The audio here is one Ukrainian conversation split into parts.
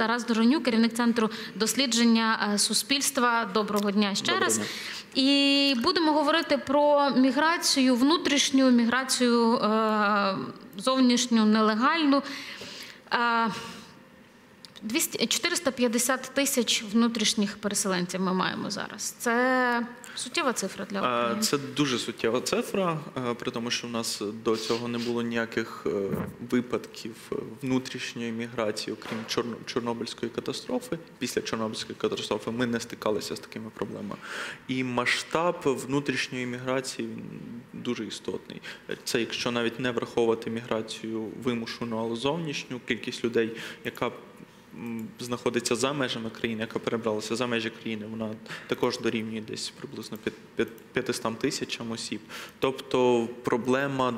Тарас Доронюк, керівник центру дослідження е, суспільства. Доброго дня ще Доброго раз. дня. І будемо говорити про міграцію, внутрішню міграцію, е, зовнішню, нелегальну. Е, 200, 450 тисяч внутрішніх переселенців ми маємо зараз. Це суттєва цифра для України. Це дуже суттєва цифра, е, при тому, що в нас до цього не було ніяких е, випадків е, внутрішньої міграції, окрім Чорно- Чорнобильської катастрофи. Після Чорнобильської катастрофи ми не стикалися з такими проблемами. І масштаб внутрішньої міграції дуже істотний. Це якщо навіть не враховувати міграцію вимушену, але зовнішню кількість людей, яка знаходиться за межами країни, яка перебралася за межі країни, вона також дорівнює десь приблизно п'ят- п'ят- 500 тисячам осіб. Тобто проблема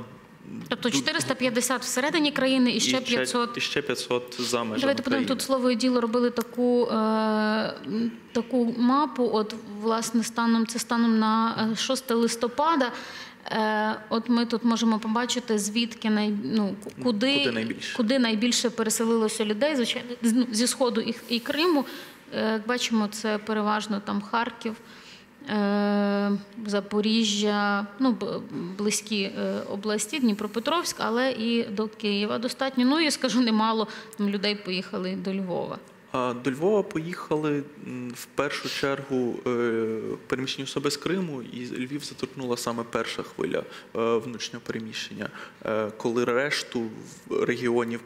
Тобто 450 всередині країни і ще 500 і ще 500 за межами Давайте подивимо, тут слово і діло робили таку, е, таку мапу. От, власне, станом це станом на е, 6 листопада. Е, от ми тут можемо побачити, звідки най, ну, куди, Куди найбільше. куди найбільше переселилося людей, звичайно, ну, зі Сходу і, і Криму. Е, як бачимо, це переважно там Харків. е, Запоріжжя, ну близькі області, Дніпропетровськ, але і до Києва достатньо. Ну і скажу немало людей поїхали до Львова. До Львова поїхали в першу чергу е, переміщені особи з Криму, і Львів заторкнула саме перша хвиля е, внутрішнього переміщення, Е, коли решту регіонів,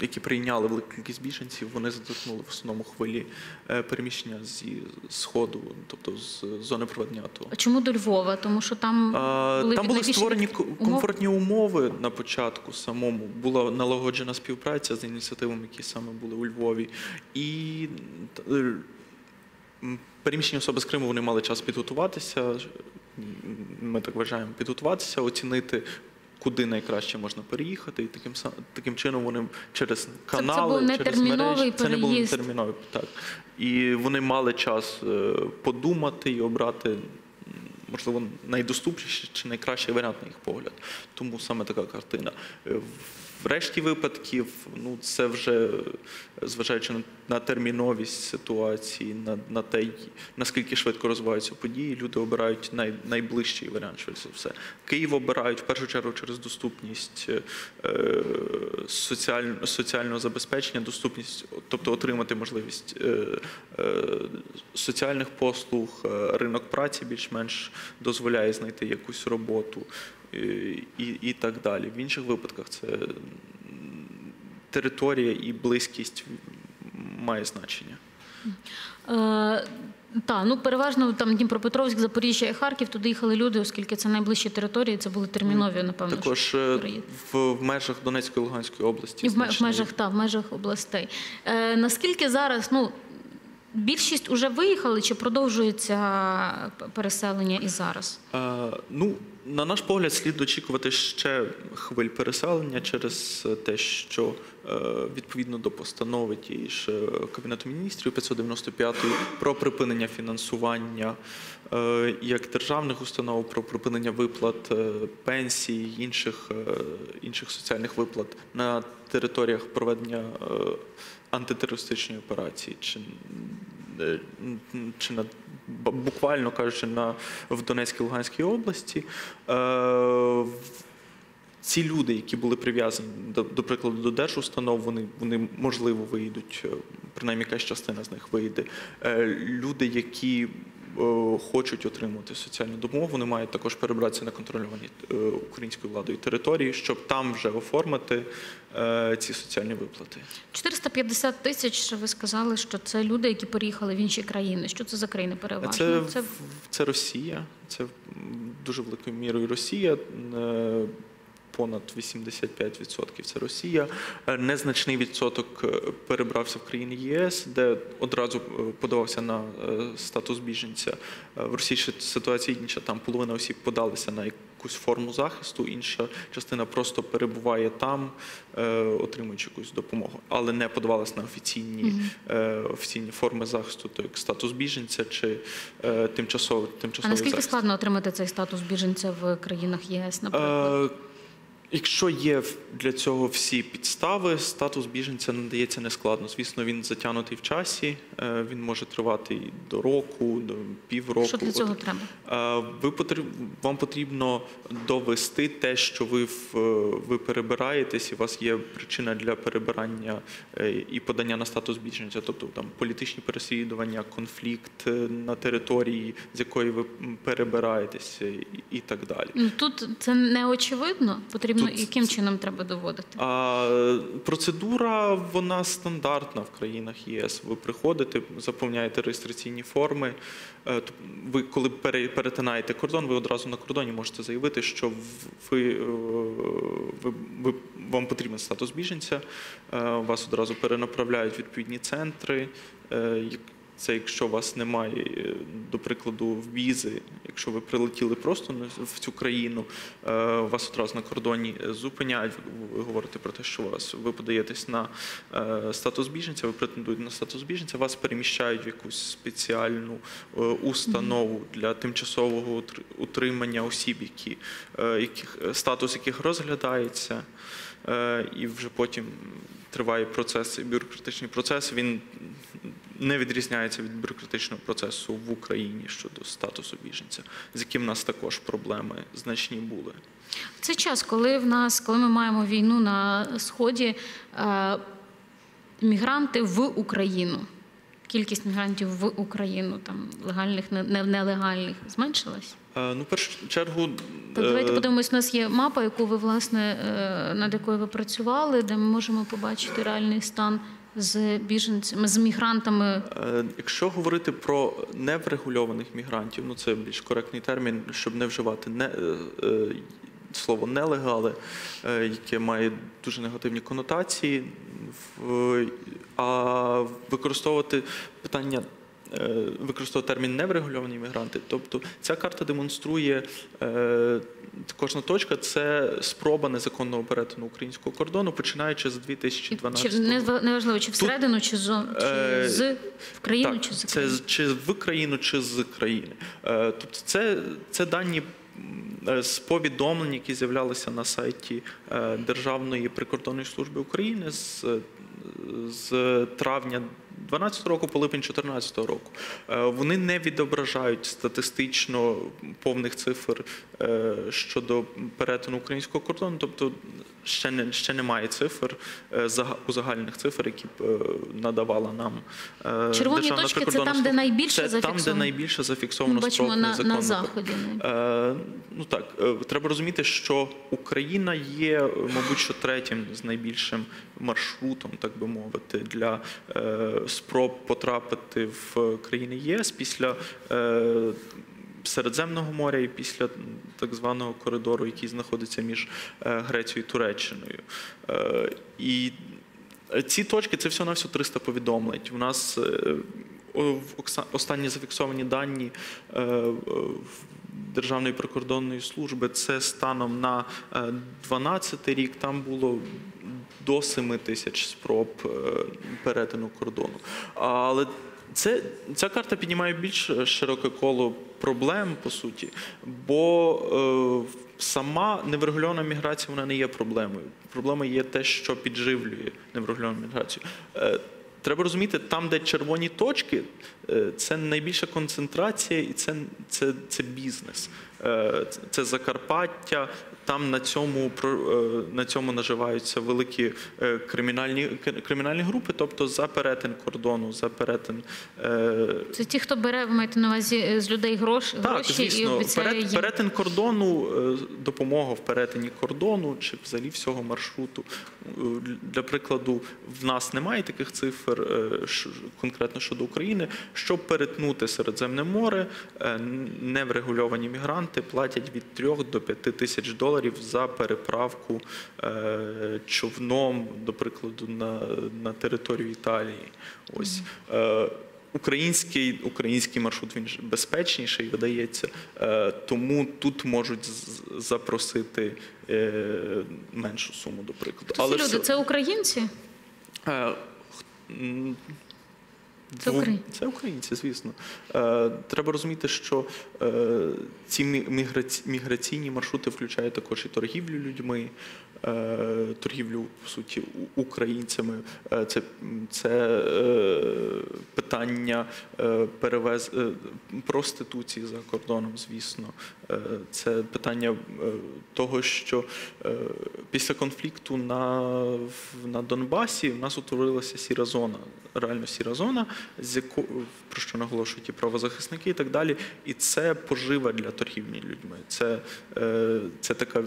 які прийняли велику кількість біженців, вони заторкнули в основному хвилі е, переміщення зі сходу, тобто з зони проведення АТО. А чому до Львова? Тому що там були Там були створені умов. комфортні умови на початку самому. Була налагоджена співпраця з ініціативами, які саме були у Львові. І е, переміщені особи з Криму вони мали час підготуватися. Ми так вважаємо, підготуватися, оцінити. Куди найкраще можна переїхати, і таким таким чином вони через канали, це, це через мережі, це не було терміновий, так. І вони мали час е, подумати і обрати можливо, найдоступніший чи найкращий варіант на їх погляд. Тому саме така картина. Решті випадків, ну це вже е, зважаючи на, на терміновість ситуації, на, на те, наскільки швидко розвиваються події, люди обирають най, найближчий варіант, швидше за все. Київ обирають в першу чергу через доступність е, е, соціаль, соціального забезпечення, доступність, тобто отримати можливість е, е, соціальних послуг, е, ринок праці більш-менш дозволяє знайти якусь роботу і, і так далі. В інших випадках це територія і близькість має значення. Е, та, ну переважно там Дніпропетровськ, Запоріжжя і Харків туди їхали люди, оскільки це найближчі території, це були термінові, напевно. Також е, в, в межах Донецької Луганської області І в, в межах та в межах областей. Е, наскільки зараз ну більшість уже виїхали, чи продовжується переселення і зараз? Е, Ну, на наш погляд, слід очікувати ще хвиль переселення через те, що е, відповідно до постанови тієї ж е, Кабінету міністрів 595 про припинення фінансування е, як державних установ, про припинення виплат е, пенсій, інших, е, інших соціальних виплат на територіях проведення е, антитерористичної операції. Чи е, чи на буквально кажучи, на в Донецькій Луганській області. Е, ці люди, які були прив'язані до, прикладу до держустанов, вони, вони можливо виїдуть, е, принаймні якась частина з них вийде. Е, люди, які е, хочуть отримувати соціальну допомогу, вони мають також перебратися на контрольовані е, українською владою території, щоб там вже оформити е, ці соціальні виплати. 450 тисяч. Ви сказали, що це люди, які переїхали в інші країни. Що це за країни переважно? Це, це це Росія, це дуже великою мірою Росія. е, Понад 85% це Росія. Е, Незначний відсоток е, перебрався в країни ЄС, де одразу е, подавався на е, статус біженця. Е, В Росії ситуація інша. Там половина осіб подалися на якусь форму захисту, інша частина просто перебуває там, е, отримуючи якусь допомогу, але не подавалась на офіційні, е, офіційні форми захисту, то як статус біженця чи тимчасовий тимчасовий а наскільки захист. складно отримати цей статус біженця в країнах ЄС, наприклад? Е, Якщо є для цього всі підстави, статус біженця надається нескладно. Звісно, він затягнутий в часі, е, він може тривати і до року, до півроку. Що для От цього треба? Е, Ви потріб... вам потрібно довести те, що ви в... ви перебираєтесь, і у вас є причина для перебирання е, і подання на статус біженця, тобто там політичні переслідування, конфлікт е, на території, з якої ви перебираєтесь, е, і- і так далі. Ну тут це не очевидно. Потрібно Тут яким чином треба доводити. А процедура вона стандартна в країнах єС. Ви приходите, заповняєте реєстраційні форми. Е, Ви коли перетинаєте кордон, ви одразу на кордоні можете заявити, що ви, е, ви, ви вам потрібен статус біженця. е, Вас одразу перенаправляють в відповідні центри. Це якщо вас немає, е, до прикладу, візи, якщо ви прилетіли просто в цю країну, е, вас одразу на кордоні е, зупиняють. Ви- говорите про те, що вас ви подаєтесь на статус біженця, ви претендуєте на статус біженця, вас переміщають в якусь спеціальну установу для тимчасового утр- утримання осіб, які, яких статус яких розглядається, і вже потім триває процес, бюрократичний процес. Він не відрізняється від бюрократичного процесу в Україні щодо статусу біженця, з яким в нас також проблеми значні були. В цей час, коли в нас, коли ми маємо війну на сході, е, мігранти в Україну. Кількість мігрантів в Україну, там легальних, не- не- нелегальних, зменшилась. Е, Ну, в першу чергу, Так, давайте е, подивимось, у нас є мапа, яку ви власне над якою ви працювали, де ми можемо побачити реальний стан з біженцями, з мігрантами. Е, Якщо говорити про неврегульованих мігрантів, ну це більш коректний термін, щоб не вживати не, е, е, слово нелегали, яке має дуже негативні конотації, а використовувати питання. Е, Використовувати термін неврегульовані мігранти. Тобто ця карта демонструє е, кожна точка це спроба незаконного перетину українського кордону, починаючи з 2012 Чи не неважливо, чи всередину, чи, зо, чи Е, з в країну, так, чи з це чи в країну, чи з країни. Е, Тобто, це, це дані з повідомлень, які з'являлися на сайті е, Державної прикордонної служби України з, з травня 2012 року по липень 2014 року. Е, Вони не відображають статистично повних цифр е, щодо перетину українського кордону, тобто ще не ще немає цифр е, зага- узагальних цифр, які б надавала нам Червоні Державна точки це там, де найбільше це там, де найбільше зафіксовано бачимо спроб на, незаконного на заході. Ну так, е, треба розуміти, що Україна є, е, мабуть, що третім з найбільшим маршрутом, так би мовити, для е, спроб потрапити в країни ЄС після. Середземного моря і після так званого коридору, який знаходиться між Грецією і Туреччиною. І ці точки це всього на всього 300 повідомлень. У нас останні зафіксовані дані в Державної прикордонної служби це станом на 12 рік. Там було до 7 тисяч спроб е, перетину кордону. Але це, ця карта піднімає більш широке коло проблем, по суті, бо е, сама неврегульована міграція вона не є проблемою. Проблема є те, що підживлює неврегульовану міграцію. Е, Треба розуміти, там, де червоні точки, е, це найбільша концентрація і це, це, це бізнес. Е, Це Закарпаття. Там на цьому е, на цьому наживаються великі е, кримінальні кримінальні групи, тобто за перетин кордону, за перетин Це ті, хто бере, ви маєте на увазі з людей гроші, так, гроші і звісно, обіцяє перет, їм. перетин кордону, допомога в перетині кордону чи взагалі всього маршруту. Для прикладу, в нас немає таких цифр конкретно щодо України. Щоб перетнути Середземне море, неврегульовані мігранти платять від 3 до 5 тисяч доларів за переправку е, човном, до прикладу, на, на територію Італії. Ось. Е, Український, український маршрут він безпечніший, видається, е, тому тут можуть запросити меншу суму, до прикладу. Ці люди? все- Це українці? Це українці. Це українці, звісно. Е, треба розуміти, що е, ці мі- міграційні маршрути включають також і торгівлю людьми, е, торгівлю, по суті, українцями. Це це питання перевез проституції за кордоном, звісно. Це питання того, що після конфлікту на, на Донбасі в нас утворилася сіра зона, реально сіра зона, з про що наголошують і правозахисники і так далі. І це пожива для торгівлі людьми. Це, е, це така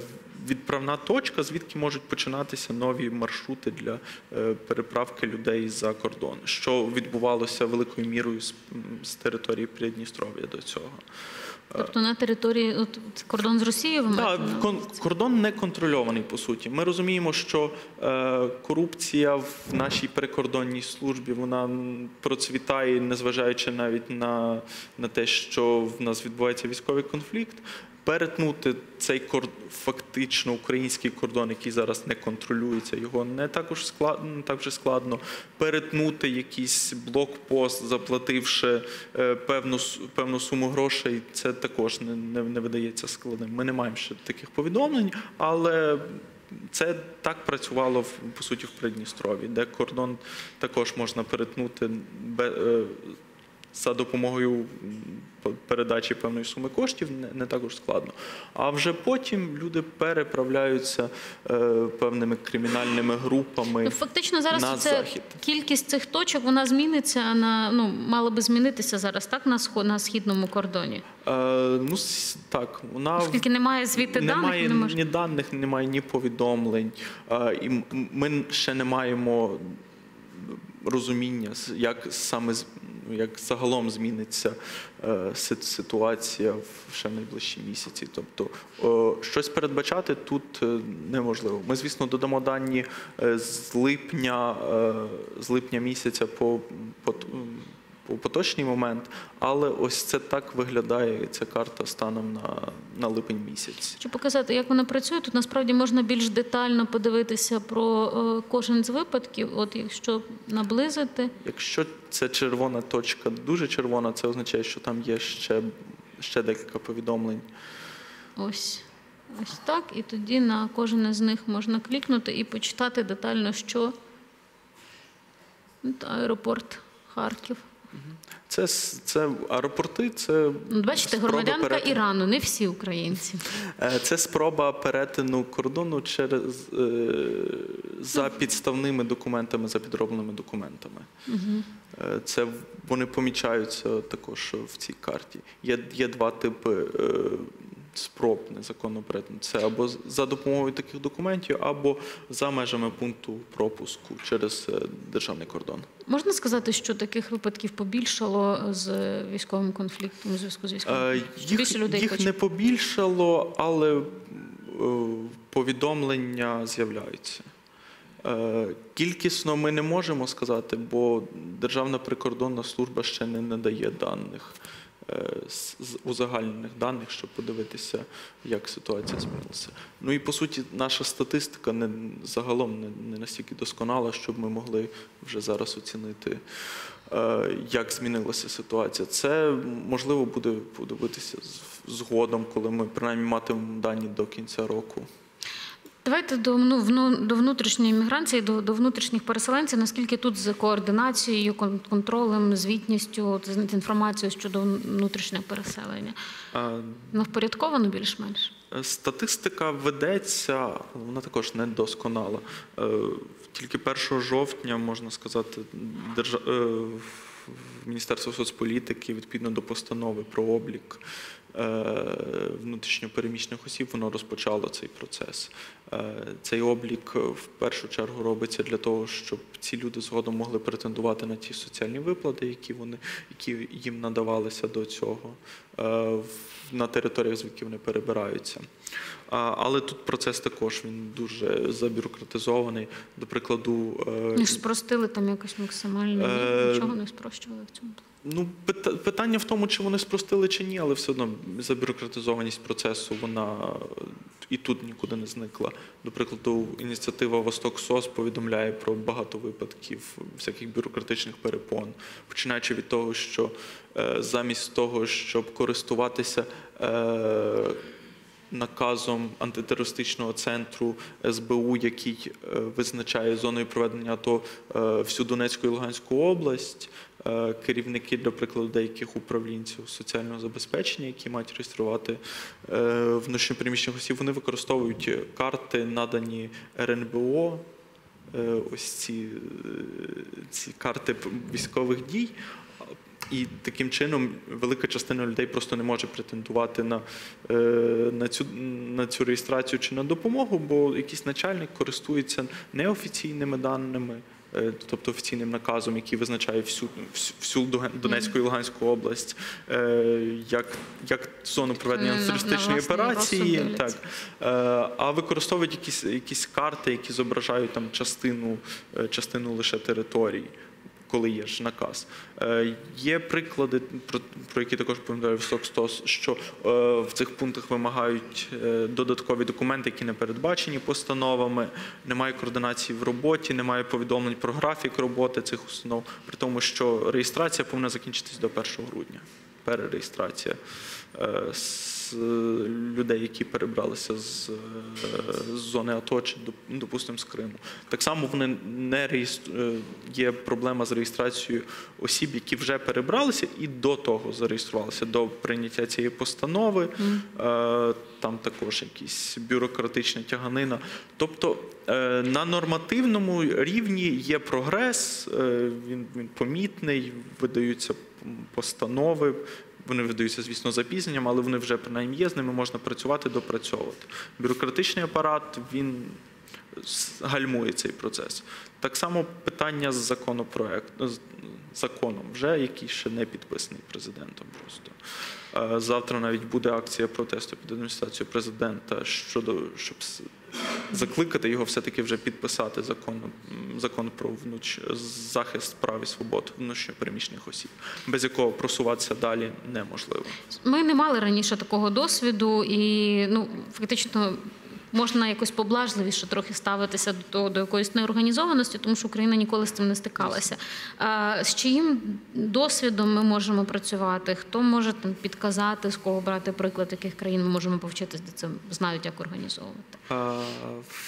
відправна точка, звідки можуть починатися нові маршрути для е, переправки людей за кордон, що відбувалося великою мірою з, з території Придністров'я до цього. Тобто на території от, кордон з Росією ви Так, кон- кордон не контрольований по суті. Ми розуміємо, що е, корупція в нашій прикордонній службі вона м, процвітає, незважаючи навіть на, на те, що в нас відбувається військовий конфлікт. Перетнути цей кор... фактично український кордон, який зараз не контролюється, його не також складно, не так складно. Перетнути якийсь блокпост, заплативши е, певну певну суму грошей, це також не, не, не видається складним. Ми не маємо ще таких повідомлень, але це так працювало по суті в Придністрові, де кордон також можна перетнути е, за допомогою передачі певної суми коштів не, не також складно. А вже потім люди переправляються е, певними кримінальними групами. Ну, Фактично зараз на це захід. кількість цих точок вона зміниться на ну мала би змінитися зараз, так на сход на східному кордоні. Е, ну так, вона Оскільки немає звідти даних, немає не може ні даних, немає ні повідомлень, е, і ми ще не маємо розуміння, як саме як загалом зміниться е, си- ситуація в ще найближчі місяці. Тобто щось передбачати тут е, неможливо. Ми, звісно, додамо дані е, з липня, з липня місяця по, по, по поточний момент, але ось це так виглядає ця карта станом на, на липень місяць. Хочу показати, як вона працює. Тут насправді можна більш детально подивитися про е, кожен з випадків. От якщо наблизити, Якщо це червона точка, дуже червона, це означає, що там є ще, ще декілька повідомлень. ось. Ось так, і тоді на кожен із них можна клікнути і почитати детально, що От аеропорт Харків. Це, це аеропорти, це Ну, Бачите, громадянка перетину. Ірану, не всі українці. Е, Це спроба перетину кордону через е, за підставними документами, за підробленими документами. Угу. Це вони помічаються також в цій карті. Є, є два типи спроб незаконного перетину. Це або за допомогою таких документів, або за межами пункту пропуску через е, державний кордон. Можна сказати, що таких випадків побільшало з військовим конфліктом у зв'язку з військовим Е? Більше Їх, людей їх не побільшало, але е, повідомлення з'являються. Е, Кількісно ми не можемо сказати, бо Державна прикордонна служба ще не надає даних е, з з узагальнених даних, щоб подивитися, як ситуація змінилася. Ну і по суті, наша статистика не загалом не, не настільки досконала, щоб ми могли вже зараз оцінити, е, як змінилася ситуація. Це можливо буде подивитися згодом, коли ми принаймні матимемо дані до кінця року. Давайте до, ну, до внутрішньої міграції, до, до внутрішніх переселенців. Наскільки тут з координацією, контролем, звітністю, з інформацією щодо внутрішнього переселення? Е, Ну, більш-менш? Статистика ведеться, вона також не досконала. Е, Тільки 1 жовтня, можна сказати, держа... Міністерство соцполітики відповідно до постанови про облік е, внутрішньопереміщених осіб, воно розпочало цей процес. Е, Цей облік в першу чергу робиться для того, щоб ці люди згодом могли претендувати на ті соціальні виплати, які вони які їм надавалися до цього е, на територіях, звідки вони перебираються. Але тут процес також він дуже забюрократизований. До прикладу, е, ж спростили там якось максимально. Е, Нічого не спрощували в цьому. Ну, пита- питання в тому, чи вони спростили чи ні, але все одно забюрократизованість процесу вона е, і тут нікуди не зникла. До прикладу, ініціатива Восток СОС повідомляє про багато випадків всяких бюрократичних перепон, починаючи від того, що е, замість того, щоб користуватися. Наказом антитерористичного центру СБУ, який е, визначає зоною проведення АТО е, всю Донецьку і Луганську область, е, керівники, для прикладу, деяких управлінців соціального забезпечення, які мають реєструвати внутрішньопереміщених осіб, вони використовують карти, надані РНБО. Ось ці, ці карти військових дій. І таким чином велика частина людей просто не може претендувати на, е, на, цю, на цю реєстрацію чи на допомогу, бо якийсь начальник користується неофіційними даними, е, тобто офіційним наказом, який визначає всю, всю, Донецьку і Луганську область, е, як, як зону проведення на антитерористичної операції. Так. А використовують якісь, якісь карти, які зображають там частину, частину лише територій. Коли є ж наказ. Е, є приклади, про, які також повідомляє Висок Стос, що е, в цих пунктах вимагають е, додаткові документи, які не передбачені постановами, немає координації в роботі, немає повідомлень про графік роботи цих установ, при тому, що реєстрація повинна закінчитись до 1 грудня. Перереєстрація з людей, які перебралися з, е, з зони АТО чи, допустимо, з Криму. Так само вони не реєстр... е, є проблема з реєстрацією осіб, які вже перебралися і до того зареєструвалися до прийняття цієї постанови. Е, Там також якісь бюрократична тяганина. Тобто е, на нормативному рівні є прогрес, е, він, він помітний, видаються постанови. Вони видаються, звісно, запізненням, але вони вже принаймні є, з ними можна працювати, допрацьовувати. Бюрократичний апарат він гальмує цей процес. Так само питання з законопроект з законом, вже який ще не підписаний президентом. Просто Е, завтра навіть буде акція протесту під адміністрацією президента щодо щоб закликати його все-таки вже підписати закон, закон про внуч... захист прав і свобод внутрішньопереміщених осіб, без якого просуватися далі неможливо. Ми не мали раніше такого досвіду, і ну фактично. Можна якось поблажливіше трохи ставитися до того, до якоїсь неорганізованості, тому що Україна ніколи з цим не стикалася. З чиїм досвідом ми можемо працювати? Хто може там підказати, з кого брати приклад, яких країн ми можемо повчитися, де це знають, як організовувати?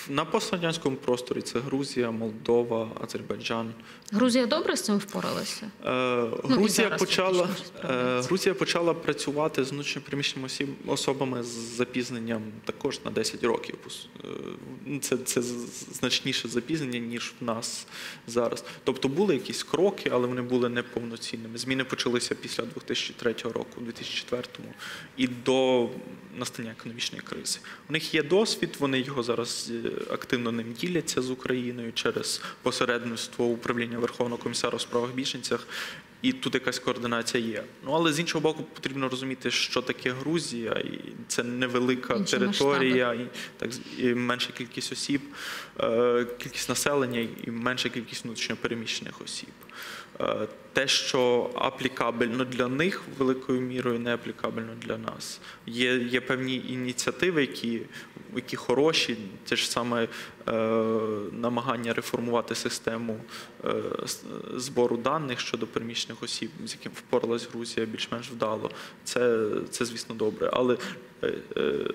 На пострадянському просторі це Грузія, Молдова, Азербайджан. Грузія добре з цим впоралася? Е, Ну, Грузія почала фактично ж е. Грузія почала працювати з внутрішньопереміщеними осіб- особами з запізненням також на 10 років. Пос- е, Це, це значніше запізнення ніж в нас зараз. Тобто були якісь кроки, але вони були неповноцінними. Зміни почалися після 2003 року, 2004 і до настання економічної кризи. У них є досвід, вони його зараз е, активно ним діляться з Україною через посередництво управління Верховного комісара у справах біженцях. І тут якась координація є. Ну але з іншого боку, потрібно розуміти, що таке Грузія, і це невелика Інші територія, і так і менша кількість осіб, е, кількість населення і менша кількість внутрішньопереміщених осіб. Те, що аплікабельно для них великою мірою не аплікабельно для нас. Є, є певні ініціативи, які, які хороші, те ж саме е, намагання реформувати систему е, збору даних щодо переміщених осіб, з яким впоралась Грузія більш-менш вдало. Це, це звісно, добре. Але е, е,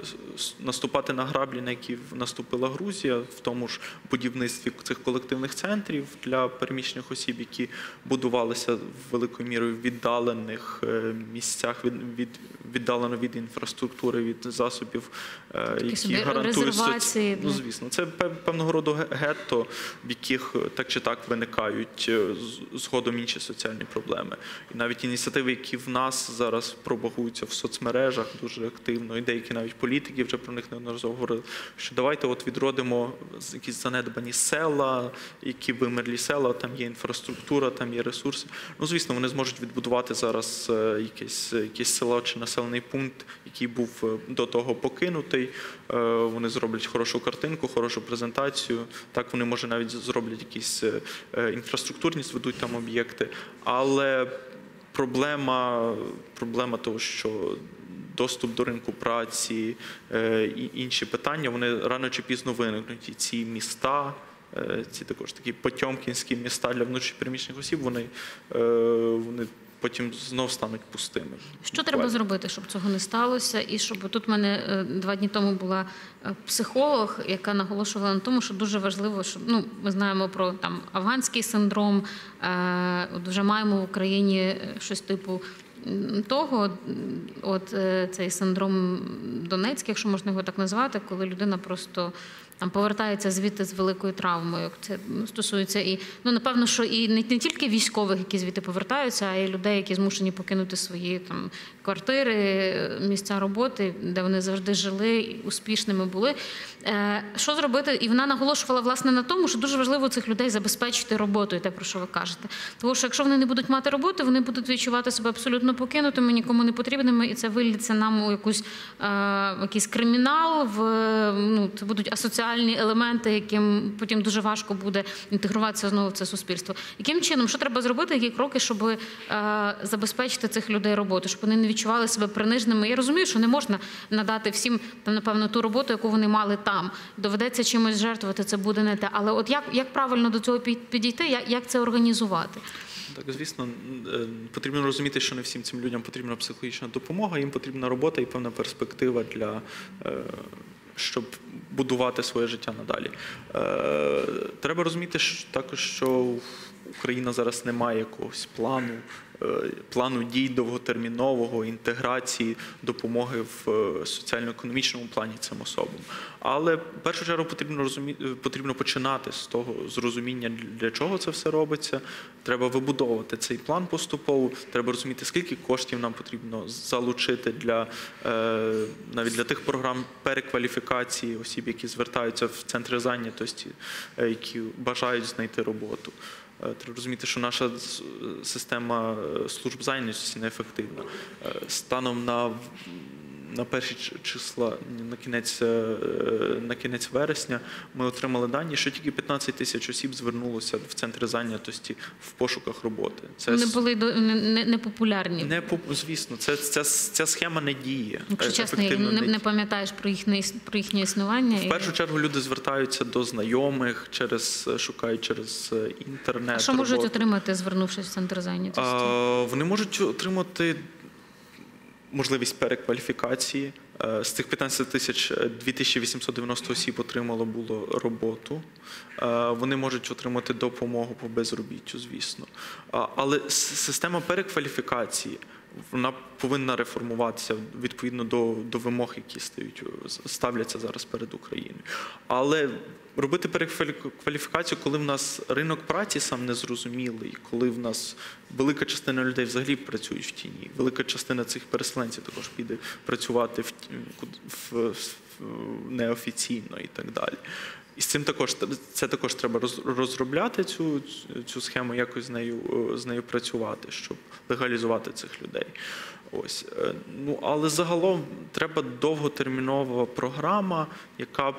наступати на граблі, на які наступила Грузія, в тому ж будівництві цих колективних центрів для переміщених осіб, які будувалися великою мірою в віддалених е, місцях, від, від віддалено від інфраструктури, від засобів, е, які гарантують соц- резервації, Ну, звісно, це пев- певного роду ге- гетто, в яких е, так чи так виникають згодом інші соціальні проблеми. І навіть ініціативи, які в нас зараз пропагуються в соцмережах дуже активно, і деякі навіть політики вже про них неодноразово говорили, що давайте от відродимо якісь занедбані села, які вимерлі села, там є інфраструктура, там є ресурси. Ну, звісно, вони зможуть відбудувати зараз е, якесь, якесь село чи населений пункт, який був е, до того покинутий. Е, Вони зроблять хорошу картинку, хорошу презентацію. Так вони може навіть зроблять якісь інфраструктурні, зведуть там об'єкти. Але проблема, проблема того, що доступ до ринку праці і інші питання, вони рано чи пізно виникнуть. І ці міста, ці також такі потьомкінські міста для внутрішньопереміщених осіб, вони, е, вони потім знов стануть пустими. Що треба зробити, щоб цього не сталося? І щоб тут в мене е, два дні тому була е, психолог, яка наголошувала на тому, що дуже важливо, що ну ми знаємо про там афганський синдром. Е, от вже маємо в Україні е, щось типу. Того, от е, цей синдром Донецький, якщо можна його так назвати, коли людина просто там повертається звідти з великою травмою. Це ну, стосується і ну напевно, що і не, не тільки військових, які звідти повертаються, а й людей, які змушені покинути свої там квартири, місця роботи, де вони завжди жили і успішними були. Е, що зробити? І вона наголошувала власне на тому, що дуже важливо цих людей забезпечити роботою, те про що ви кажете. Тому що якщо вони не будуть мати роботи, вони будуть відчувати себе абсолютно покинутими, нікому не потрібними, і це виліться нам у якусь е, якийсь кримінал. В ну це будуть асоціальні елементи, яким потім дуже важко буде інтегруватися знову в це суспільство. Яким чином, що треба зробити, які кроки, щоб е, забезпечити цих людей роботу, щоб вони не відчували себе приниженими? Я розумію, що не можна надати всім там, напевно, ту роботу, яку вони мали там. Доведеться чимось жертвувати, це буде не те. Але от як, як правильно до цього під- підійти, як, це організувати? Так, звісно, е, потрібно розуміти, що не всім цим людям потрібна психологічна допомога, їм потрібна робота і певна перспектива для. Щоб будувати своє життя надалі. Е, Треба розуміти також, що Україна зараз не має якогось плану, е, плану дій довготермінового, інтеграції, допомоги в е, соціально-економічному плані цим особам. Але в першу чергу потрібно розуміти, потрібно починати з того з розуміння, для чого це все робиться. Треба вибудовувати цей план поступово. Треба розуміти, скільки коштів нам потрібно залучити для е, навіть для тих програм перекваліфікації осіб, які звертаються в центри зайнятості, е, які бажають знайти роботу. Е, Треба розуміти, що наша система е, служб зайнятості неефективна. Е, Станом на на перші числа на кінець е, на кінець вересня ми отримали дані, що тільки 15 тисяч осіб звернулося в центри зайнятості в пошуках роботи. Це с- були до- не, не, не популярні. не поп- звісно, це ця, ця схема не діє. Якщо Е, чесно, не, не не пам'ятаєш про їхнє про їхнє існування. В першу чергу люди звертаються до знайомих через шукають через е, інтернет. а що можуть роботу. отримати, звернувшись в центр зайнятості? А, Вони можуть отримати можливість перекваліфікації. Е, З цих 15 тисяч е, 2890 осіб отримало було роботу. Е, Вони можуть отримати допомогу по безробіттю, звісно. Але система перекваліфікації вона повинна реформуватися відповідно до, до вимог, які стають, е, ставляться зараз перед Україною. Але робити перекваліфікацію, коли в нас ринок праці сам незрозумілий, коли в нас велика частина людей взагалі працюють в тіні, велика частина цих переселенців також піде працювати в, в, в, неофіційно і так далі. І з цим також це також треба роз- розробляти цю, цю схему, якось з нею з нею працювати, щоб легалізувати цих людей. Ось Е, ну але загалом треба довготермінова програма, яка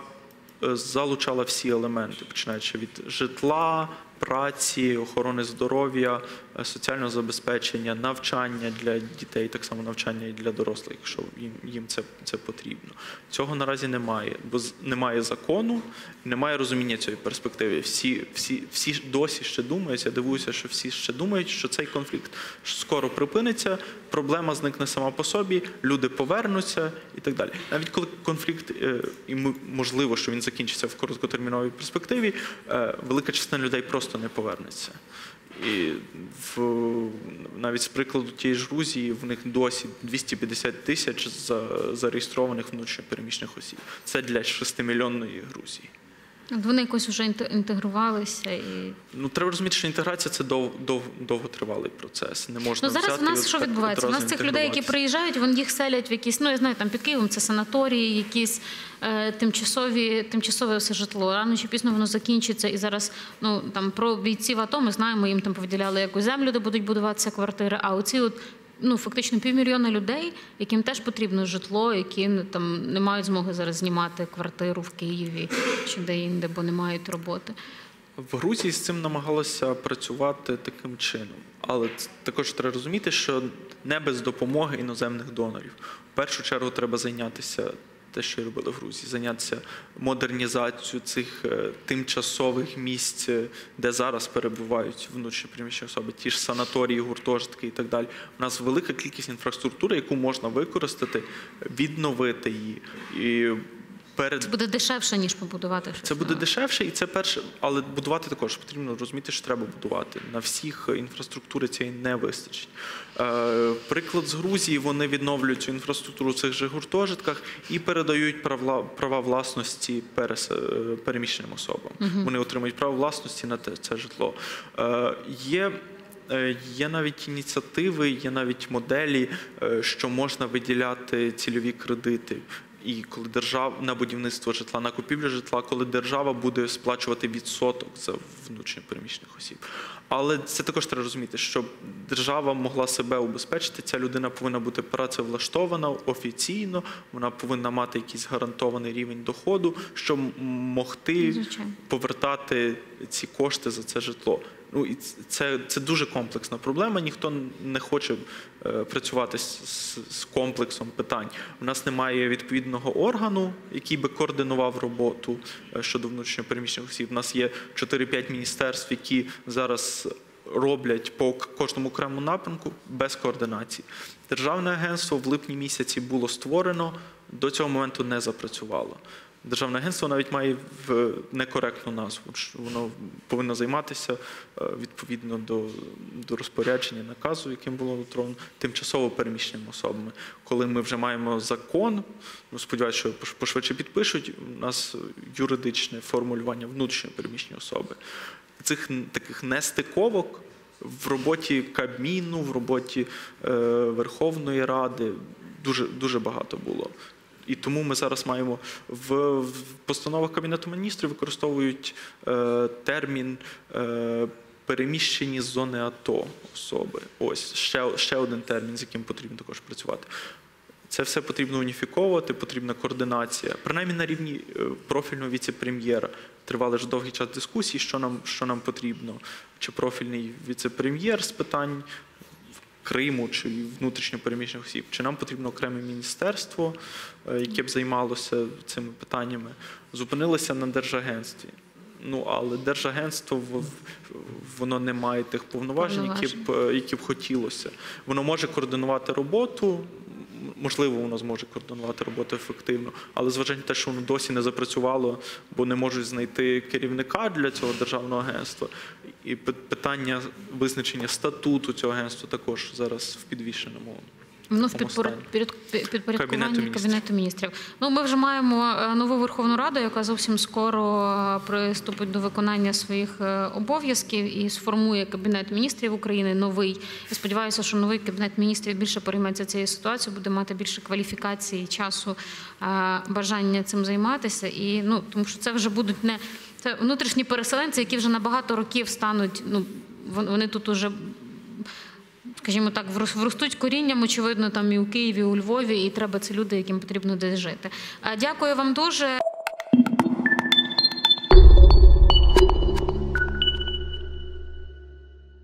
залучала всі елементи, починаючи від житла, праці, охорони здоров'я, е, соціального забезпечення, навчання для дітей, так само навчання і для дорослих, якщо їм, їм це, це потрібно. Цього наразі немає, бо немає закону, немає розуміння цієї перспективи. Всі, всі, всі досі ще думають, я дивуюся, що всі ще думають, що цей конфлікт скоро припиниться, проблема зникне сама по собі, люди повернуться і так далі. Навіть коли конфлікт, е, і можливо, що він закінчиться в короткотерміновій перспективі, е, велика частина людей просто не повернеться. І в, навіть з прикладу тієї ж Грузії в них досі 250 тисяч за, зареєстрованих внутрішньопереміщених осіб. Це для 6-мільйонної Грузії. Вони якось вже інте- інтегрувалися і Ну треба розуміти, що інтеграція це дов, дов, довготривалий процес. Не можна Ну зараз взяти в нас що відбувається? У нас цих людей, які приїжджають, вони їх селять в якісь, ну я знаю, там під Києвом це санаторії, якісь е, тимчасові, тимчасове все житло. Рано чи пізно воно закінчиться. І зараз ну там про бійців АТО ми знаємо, їм там повиділяли якусь землю, де будуть будуватися квартири. А оці от. Ну, фактично півмільйона людей, яким теж потрібно житло, які ну, там не мають змоги зараз знімати квартиру в Києві чи де-інде, бо не мають роботи. В Грузії з цим намагалося працювати таким чином, але також треба розуміти, що не без допомоги іноземних донорів. В першу чергу треба зайнятися те, що робили в Грузії, зайнятися модернізацією цих е, тимчасових місць, е, де зараз перебувають внутрішні переміщені особи, ті ж санаторії, гуртожитки і так далі. У нас велика кількість інфраструктури, яку можна використати, відновити її і перед Це буде дешевше, ніж побудувати щось. це буде дешевше, і це перше, але будувати також потрібно розуміти, що треба будувати. На всіх інфраструктури цієї не вистачить. Е, приклад з Грузії вони відновлюють цю інфраструктуру в цих же гуртожитках і передають права, права власності перес, е, переміщеним особам. Вони отримують право власності на те, це житло. Е, є Є навіть ініціативи, є навіть моделі, що можна виділяти цільові кредити. І коли держава на будівництво житла, на купівлю житла, коли держава буде сплачувати відсоток за внутрішньо переміщених осіб. Але це також треба розуміти, щоб держава могла себе убезпечити. Ця людина повинна бути працевлаштована офіційно, вона повинна мати якийсь гарантований рівень доходу, щоб могти повертати ці кошти за це житло. Ну і це, це дуже комплексна проблема. Ніхто не хоче е, працювати з, з, з комплексом питань. У нас немає відповідного органу, який би координував роботу е, щодо внутрішньопереміщених осіб. У нас є 4-5 міністерств, які зараз роблять по кожному окремому напрямку без координації. Державне агентство в липні місяці було створено, до цього моменту не запрацювало. Державне агентство навіть має некоректну назву. Воно повинно займатися е, відповідно до, до розпорядження наказу, яким було утворено тимчасово переміщеними особами. Коли ми вже маємо закон, ну сподіваюся, що пошвидше підпишуть. У нас юридичне формулювання внутрішньо переміщені особи. Цих таких нестиковок в роботі Кабміну, в роботі е, Верховної Ради дуже, дуже багато було. І тому ми зараз маємо в, постановах Кабінету міністрів використовують е, термін е, переміщені з зони АТО особи. Ось ще, ще один термін, з яким потрібно також працювати. Це все потрібно уніфіковувати, потрібна координація. Принаймні на рівні е, профільного віце-прем'єра. Тривали ж довгий час дискусії, що нам, що нам потрібно. Чи профільний віце-прем'єр з питань Криму чи внутрішньо переміщених осіб, чи нам потрібно окреме міністерство, яке б займалося цими питаннями, зупинилися на держагентстві. Ну але держагентство воно не має тих повноважень, які б, е, які б хотілося. Воно може координувати роботу. Можливо, воно зможе координувати роботу ефективно, але зважаючи на те, що воно досі не запрацювало, бо не можуть знайти керівника для цього державного агентства. І питання визначення статуту цього агентства також зараз в підвішеному. Воно в під- під- підпорядкуванні Кабінету Кабінету міністрів. Ну, ми вже маємо е, нову Верховну Раду, яка зовсім скоро е, приступить до виконання своїх е, обов'язків і сформує Кабінет міністрів України новий. Я сподіваюся, що новий Кабінет міністрів більше перейметься цією ситуацією, буде мати більше кваліфікації, часу, бажання цим займатися. І ну тому що це вже будуть не це внутрішні переселенці, які вже на багато років стануть. Ну вони тут уже скажімо так, врос- вростуть корінням, очевидно, там і у Києві, і у Львові, і треба це люди, яким потрібно десь жити. Е, Дякую вам дуже.